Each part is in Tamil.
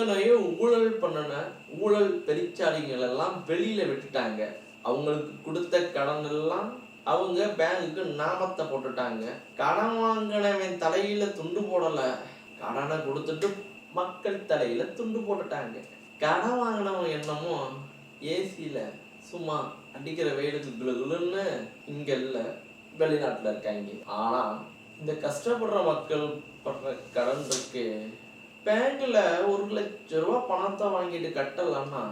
இத்தனையும் ஊழல் பண்ணின ஊழல் பெருச்சாளிகள் எல்லாம் வெளியில விட்டுட்டாங்க. அவங்களுக்கு கொடுத்த கடன் எல்லாம் அவங்க பேங்குக்கு நாமத்தை போட்டுட்டாங்க. கடன் வாங்கினவன் தலையில துண்டு போடல. கடனை கொடுத்துட்டு மக்கள் தலையில துண்டு போட்டுட்டாங்க. கடன் வாங்கினவன் என்னமோ ஏசியில சும்மா அடிக்கிற வெயிலுக்கு குளு இங்க இல்ல வெளிநாட்டுல இருக்காங்க. ஆனா இந்த கஷ்டப்படுற மக்கள் படுற கடன் இருக்கு பேங்க்ல ஒரு லட்ச ரூபா பணத்தை வாங்கிட்டு கட்டலன்னா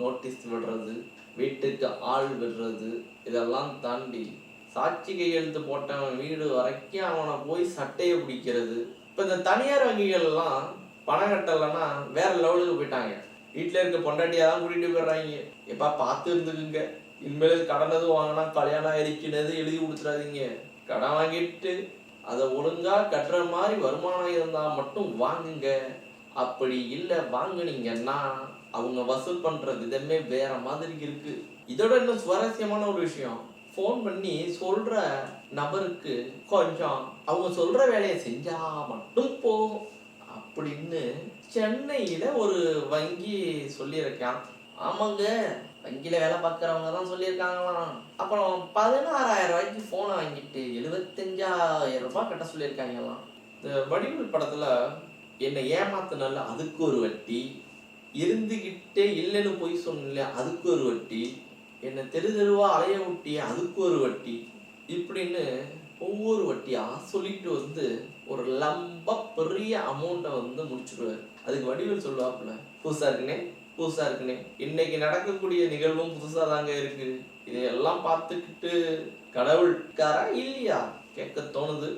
நோட்டீஸ் விடுறது வீட்டுக்கு ஆள் விடுறது இதெல்லாம் தாண்டி சாட்சி கையெழுத்து போட்டவன் வீடு வரைக்கும் அவனை போய் சட்டையை பிடிக்கிறது. இப்போ இந்த தனியார் வங்கிகள்லாம் பணம் கட்டலைன்னா வேற லெவலுக்கு போயிட்டாங்க. வீட்டில் இருக்க பொண்டாட்டியாக தான் கூட்டிகிட்டு போயிடுறாங்க. எப்பா பார்த்து இருந்துக்குங்க. இனிமேல் கடன் எதுவும் வாங்கினா கல்யாணம் ஆயிருக்குனது எழுதி கொடுத்துறாதீங்க கடன் வாங்கிட்டு அதை ஒழுங்கா கட்டுற மாதிரி வருமானம் இருந்தா மட்டும் வாங்குங்க. அப்படி இல்லை வாங்குனீங்கன்னா அவங்க வசூல் பண்ற விதமே வேற மாதிரி இருக்கு. இதோட இன்னும் சுவாரஸ்யமான ஒரு விஷயம். ஃபோன் பண்ணி சொல்ற நபருக்கு கொஞ்சம் அவங்க சொல்ற வேலையை செஞ்சா மட்டும் போகும் அப்படின்னு சென்னையில ஒரு வங்கி சொல்லியிருக்கான். ஆமாங்க. வங்கியில வேலை பார்க்குறவங்க தான் சொல்லியிருக்காங்களாம். அப்புறம் பதினாறாயிரம் ரூபாய்க்கு ஃபோனை வாங்கிட்டு எழுபத்தஞ்சாயிரம் ரூபாய் கட்ட சொல்லியிருக்காங்களாம். இந்த வடிவில் படத்துல என்னை ஏமாத்தினால அதுக்கு ஒரு வட்டி. இருந்துகிட்டே இல்லைன்னு போய் சொன்னல அதுக்கு ஒரு வட்டி. என்னை தெரு தெருவா அலைய விட்டி அதுக்கு ஒரு வட்டி. இப்படின்னு ஒவ்வொரு வட்டியாக சொல்லிட்டு வந்து ஒரு லம்ப பெரிய அமௌண்ட்டை வந்து முடிச்சுடுவார் அதுக்கு வடிவில் சொல்லுவாப்புல புதுசா இருக்குனே புதுசா இருக்குனே. இன்னைக்கு நடக்கக்கூடிய நிகழ்வும் புதுசா தாங்க இருக்கு. இதையெல்லாம் பார்த்துக்கிட்டு கடவுள் இருக்காரா இல்லையா? கேட்க தோணுது.